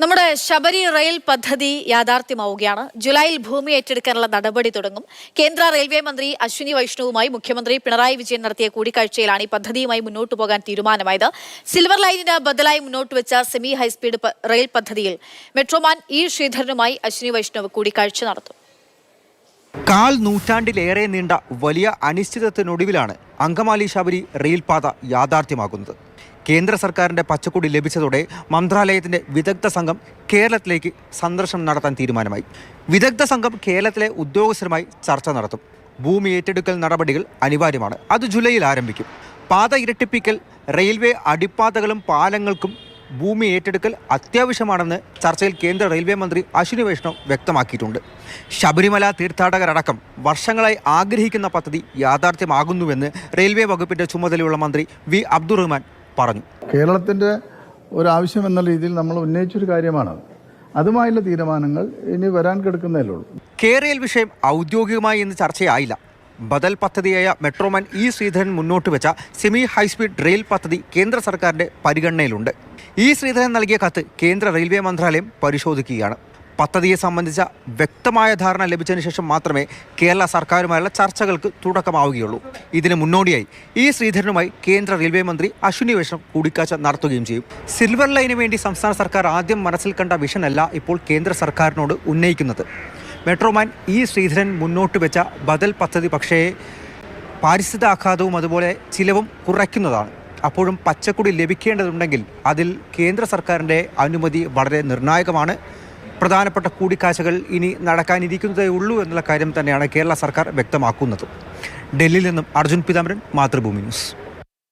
നമ്മുടെ ശബരി റെയിൽ പദ്ധതി യാഥാർത്ഥ്യമാവുകയാണ്. ജൂലൈയിൽ ഭൂമി ഏറ്റെടുക്കാനുള്ള നടപടി തുടങ്ങും. കേന്ദ്ര റെയിൽവേ മന്ത്രി അശ്വിനി വൈഷ്ണവുമായി മുഖ്യമന്ത്രി പിണറായി വിജയൻ നടത്തിയ കൂടിക്കാഴ്ചയിലാണ് ഈ പദ്ധതിയുമായി മുന്നോട്ട് പോകാൻ തീരുമാനമായത്. സിൽവർ ലൈനിന് ബദലായി മുന്നോട്ട് വെച്ച semi high speed rail metroman metro man E ശ്രീധരനുമായി അശ്വിനി വൈഷ്ണവ് കൂടിക്കാഴ്ച നടത്തും. കാൽ നൂറ്റാണ്ടിലേറെ നീണ്ട വലിയ അനിശ്ചിതത്വത്തിനൊടുവിലാണ് അങ്കമാലി ശബരി റെയിൽപാത യാഥാർത്ഥ്യമാകുന്നത്. കേന്ദ്ര സർക്കാരിന്റെ പച്ചക്കൊടി ലഭിച്ചതോടെ മന്ത്രാലയത്തിന്റെ വിദഗ്ധ സംഘം കേരളത്തിലേക്ക് സന്ദർശനം നടത്താൻ തീരുമാനമായി. വിദഗ്ധ സംഘം കേരളത്തിലെ ഉദ്യോഗസ്ഥരുമായി ചർച്ച നടത്തും. ഭൂമി ഏറ്റെടുക്കൽ നടപടികൾ അനിവാര്യമാണ്. അത് ജൂലൈയിൽ ആരംഭിക്കും. പാത ഇരട്ടിപ്പിക്കൽ റെയിൽവേ അടിപ്പാതകളും പാലങ്ങൾക്കും ഭൂമി ഏറ്റെടുക്കൽ അത്യാവശ്യമാണെന്ന് ചർച്ചയിൽ കേന്ദ്ര റെയിൽവേ മന്ത്രി അശ്വിനി വൈഷ്ണവ് വ്യക്തമാക്കിയിട്ടുണ്ട്. ശബരിമല തീർത്ഥാടകരടക്കം വർഷങ്ങളായി ആഗ്രഹിക്കുന്ന പദ്ധതി യാഥാർത്ഥ്യമാകുന്നുവെന്ന് റെയിൽവേ വകുപ്പിന്റെ ചുമതലയുള്ള മന്ത്രി വി അബ്ദുറഹ്മാൻ പറഞ്ഞു. കേരളത്തിന്റെ ഒരാവശ്യം എന്ന രീതിയിൽ നമ്മൾ ഉന്നയിച്ചൊരു കാര്യമാണ് അതുമായുള്ള തീരുമാനങ്ങൾ ഇനി വരാൻ കിടക്കുന്നതിലുള്ളൂ കേരയിൽ വിഷയം ഔദ്യോഗികമായി ഇന്ന് ചർച്ചയായില്ല. ബദൽ പദ്ധതിയായ മെട്രോമാൻ ഇ ശ്രീധരൻ മുന്നോട്ട് വെച്ച സെമി ഹൈസ്പീഡ് റെയിൽ പദ്ധതി കേന്ദ്ര സർക്കാരിന്റെ പരിഗണനയിലുണ്ട്. ഇ ശ്രീധരൻ നൽകിയ കത്ത് കേന്ദ്ര റെയിൽവേ മന്ത്രാലയം പരിശോധിക്കുകയാണ്. പദ്ധതിയെ സംബന്ധിച്ച വ്യക്തമായ ധാരണ ലഭിച്ചതിന് ശേഷം മാത്രമേ കേരള സർക്കാരുമായുള്ള ചർച്ചകൾക്ക് തുടക്കമാവുകയുള്ളൂ. ഇതിന് മുന്നോടിയായി ഇ ശ്രീധരനുമായി കേന്ദ്ര റെയിൽവേ മന്ത്രി അശ്വിനി വൈഷ്ണവ് കൂടിക്കാഴ്ച നടത്തുകയും ചെയ്യും. സിൽവർ ലൈനു വേണ്ടി സംസ്ഥാന സർക്കാർ ആദ്യം മനസ്സിൽ കണ്ട വിഷനല്ല ഇപ്പോൾ കേന്ദ്ര സർക്കാരിനോട് ഉന്നയിക്കുന്നത്. മെട്രോമാൻ ഇ ശ്രീധരൻ മുന്നോട്ട് വെച്ച ബദൽ പദ്ധതി പക്ഷേ പാരിസ്ഥിതികാഘാതവും അതുപോലെ ചിലവും കുറയ്ക്കുന്നതാണ്. അപ്പോഴും പച്ചക്കുടി ലഭിക്കേണ്ടതുണ്ടെങ്കിൽ അതിൽ കേന്ദ്ര സർക്കാരിന്റെ അനുമതി വളരെ നിർണായകമാണ്. പ്രധാനപ്പെട്ട കൂടിക്കാഴ്ചകൾ ഇനി നടക്കാനിരിക്കുന്നതേ ഉള്ളൂ എന്നുള്ള കാര്യം തന്നെയാണ് കേരള സർക്കാർ വ്യക്തമാക്കുന്നത്. ഡൽഹിയിൽ നിന്നും അർജുൻ പിതാമരൻ മാതൃഭൂമി ന്യൂസ്.